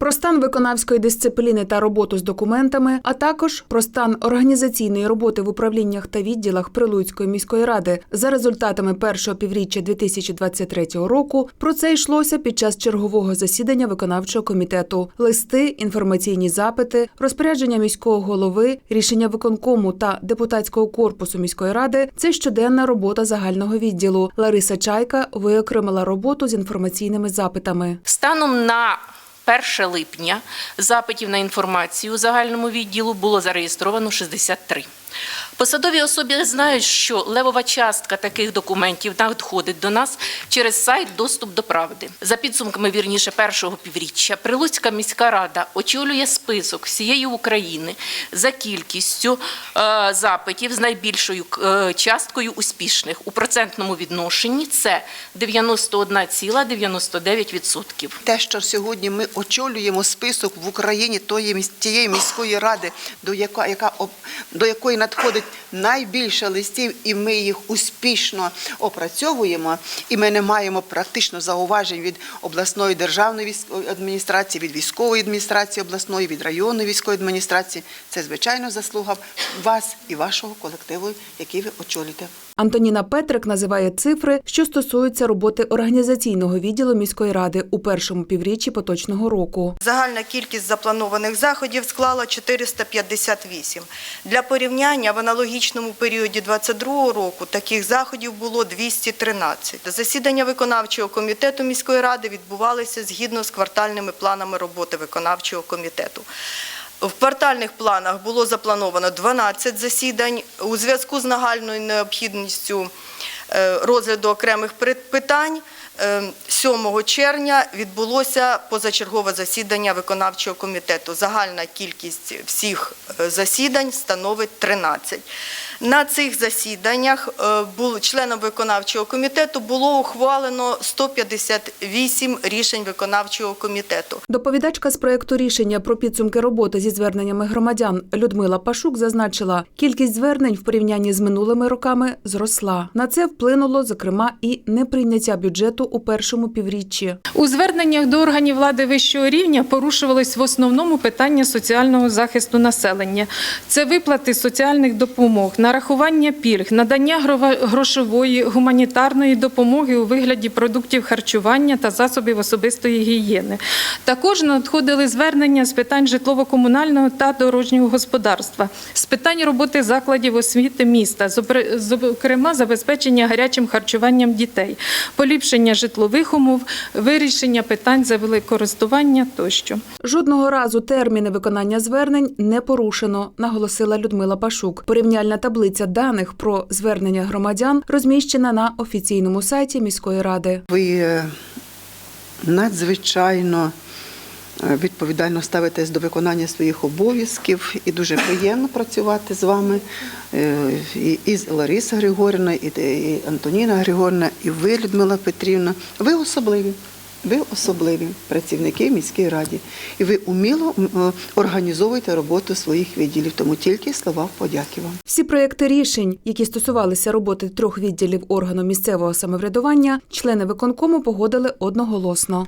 про стан виконавської дисципліни та роботу з документами, а також про стан організаційної роботи в управліннях та відділах Прилуцької міської ради за результатами першого півріччя 2023 року. Про це йшлося під час чергового засідання виконавчого комітету. Листи, інформаційні запити, розпорядження міського голови, рішення виконкому та депутатського корпусу міської ради це щоденна робота загального відділу. Лариса Чайка виокремила роботу з інформаційними запитами. Станом на 1 липня запитів на інформацію у загальному відділу було зареєстровано 63. Посадові особи знають, що левова частка таких документів надходить до нас через сайт Доступ до правди. За підсумками вірніше першого півріччя, Прилуцька міська рада очолює список всієї України за кількістю е, запитів з найбільшою е, часткою успішних у процентному відношенні. Це 91,99%. Те, що сьогодні ми очолюємо список в Україні тої тієї міської ради, до яка, яка до якої надходить найбільше листів, і ми їх успішно опрацьовуємо, і ми не маємо практично зауважень від обласної державної адміністрації, від військової адміністрації обласної, від районної військової адміністрації. Це звичайно заслуга вас і вашого колективу, який ви очолюєте. Антоніна Петрик називає цифри, що стосуються роботи організаційного відділу міської ради у першому півріччі поточного року. Загальна кількість запланованих заходів склала 458. Для порівняння в аналогічному періоді 2022 року таких заходів було 213. Засідання виконавчого комітету міської ради відбувалися згідно з квартальними планами роботи виконавчого комітету. В квартальних планах було заплановано 12 засідань у зв'язку з нагальною необхідністю е, розгляду окремих питань. е, 7 червня відбулося позачергове засідання виконавчого комітету. Загальна кількість всіх е, засідань становить 13. На цих засіданнях е, бу- виконавчого комітету було ухвалено 158 рішень виконавчого комітету. Доповідачка з проекту рішення про підсумки роботи зі зверненнями громадян Людмила Пашук зазначила, кількість звернень в порівнянні з минулими роками зросла. На це вплинуло зокрема і неприйняття бюджету у першому півріччі. У зверненнях до органів влади вищого рівня порушувались в основному питання соціального захисту населення. Це виплати соціальних допомог, нарахування пільг, надання грошової, гуманітарної допомоги у вигляді продуктів харчування та засобів особистої гігієни. Також надходили звернення з питань житлово-комунального та дорожнього господарства, з питань роботи закладів освіти міста, зокрема забезпечення гарячим харчуванням дітей, поліпшення житлових умов, вирішення питань землекористування тощо. Жодного разу терміни виконання звернень не порушено, наголосила Людмила Пашук. Порівняльна таблиця даних про звернення громадян розміщена на офіційному сайті міської ради. Ви е, надзвичайно е, відповідально ставитесь до виконання своїх обов'язків і дуже приємно працювати з вами. Е, І з Лариса Григорівна, і і Антоніна Григорівна, і ви, Людмила Петрівна. Ви особливі. Ви особливі працівники міській раді, і ви уміло е, організовуєте роботу своїх відділів. Тому тільки слова подяки вам. Всі проекти рішень, які стосувалися роботи трьох відділів органу місцевого самоврядування, члени виконкому погодили одноголосно.